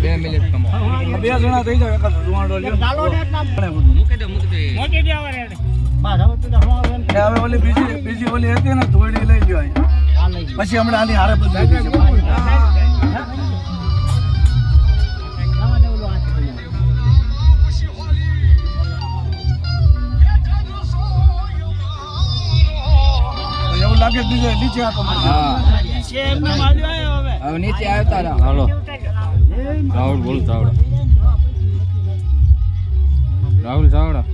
બે મિનિટ થઈ બધું. ને હવે બીજી બીજી ઓલી હતી ને ધોળી લઈ ગયો પછી હમણાં આની હારે બદલાઈ તો એવું લાગે કે નીચે નીચે આટો મારી હા હવે નીચે આવતા રહો હાલો રાહુલ બોલ ચાવડા રાહુલ ચાવડા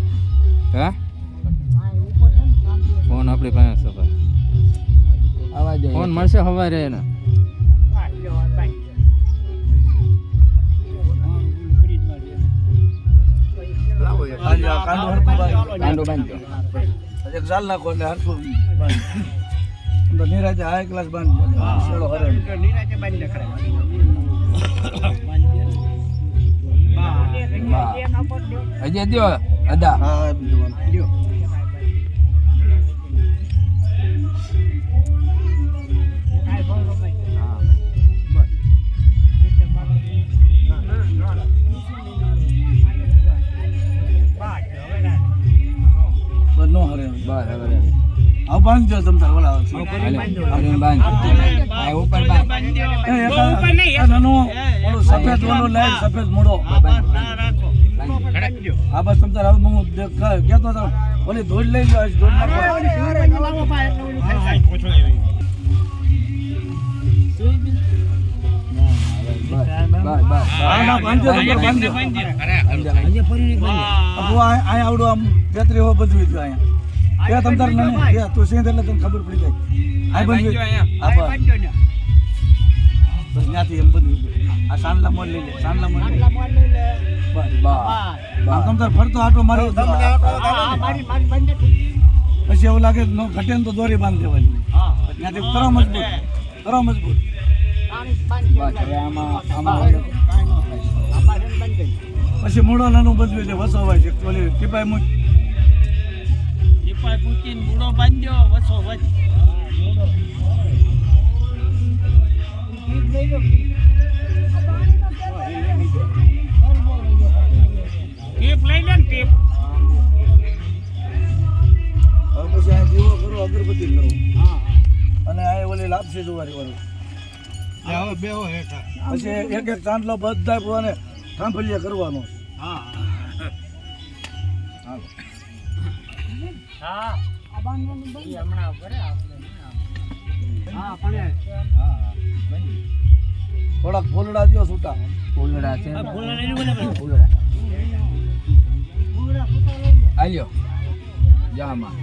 હે ફોન આપણી પાસે છે ભાઈ ફોન મળશે સવારે એને કાંડો બાંધજો જાલ નાખો એટલે હરખું બાંધી. તો નિરાંતે હાઈ ક્લાસ બાંધી શેડો હરે હજી દ્યો અદા. હા હા બીજું નો હરે. બસ હવે આવ બાંધજો તમ તાર ઓલા આપણે બાંધ આ ઉપર બાંધ. એ ઉપર આ નાનો ઓલો સફેદ ઓલો લાઈટ સફેદ મોડો આ બસ તમ તાર હવે હું દેખ- તો ઓલી દોડ લઈ લો દોડ નાખો આવડું આમ બેતરી હો બધું જ અહીંયા. કે તમ તાર નાની. ત્યાં તું સિંહ એટલે તને ખબર પડી જાય. આ બધું. આ બસ ત્યાંથી એમ બધું આ સાંડલા મોલ લઈ લે સાંડલા મોડ લઈ લે. બસ બસ આમ તમ તાર ફરતો આટો મારી પછી એવું લાગે નો ઘટે ને તો દોરી બાંધ દેવાની. ત્યાંથી કરો મજબૂત. કરો મજબૂત. બસ હવે આમાં આમાં પછી મૂળો નાનું બધું છે વસો હોય છે. ઓલી ટીપાઈ મૂક હવે પછી આ દીવો કરો અગરબત્તી કરો. અને આ ઓલી લાપસી જુવારી વાળું. પછી એક એક ચાંદલો બધા પોને થાંભલિયા કરવાનો. થોડાક ફૂલડા દો છૂટા ફૂલડા છે. ફૂલડા આલ્યો જામાં.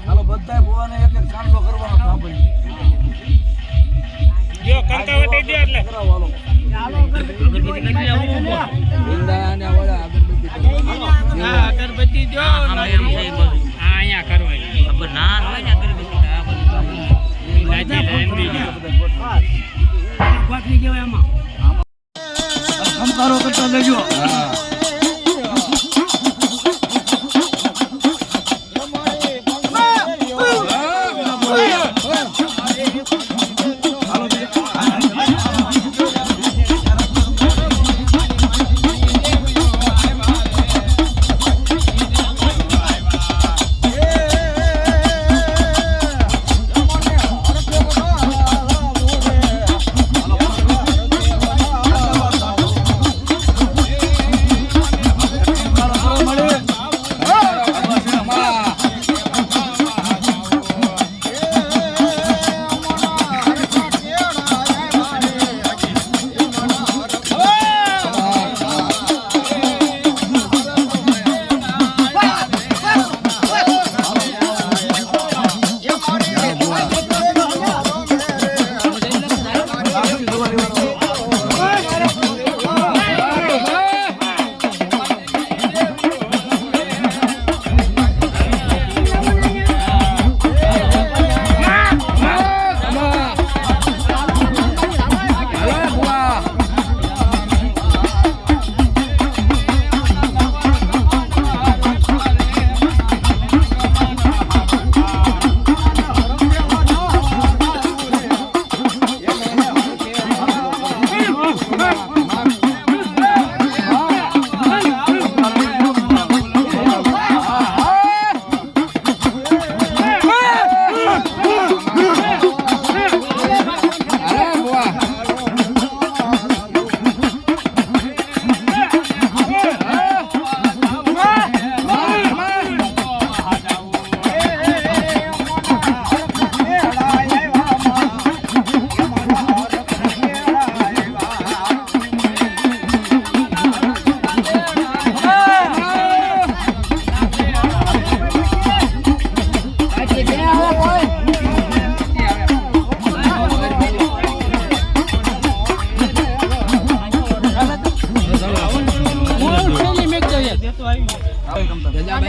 હાલો બધા ભુવાને એક એક ચાંદલો કરવાનો થાંભલી કરાવો હાલો ઈંડા અને ઓલા અગરબત્તી કરો. તો કરતા લેજો હા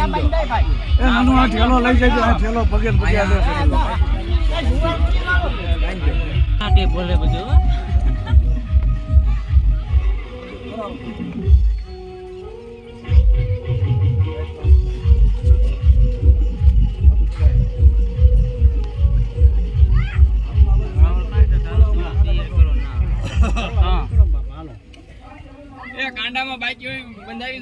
એ નાનું આ ઠેલો લઈ જજો આ ઠેલો પગે પગે આલે છે. બોલે બધું એ કાંડામાં બાઈક હોય બંધાવી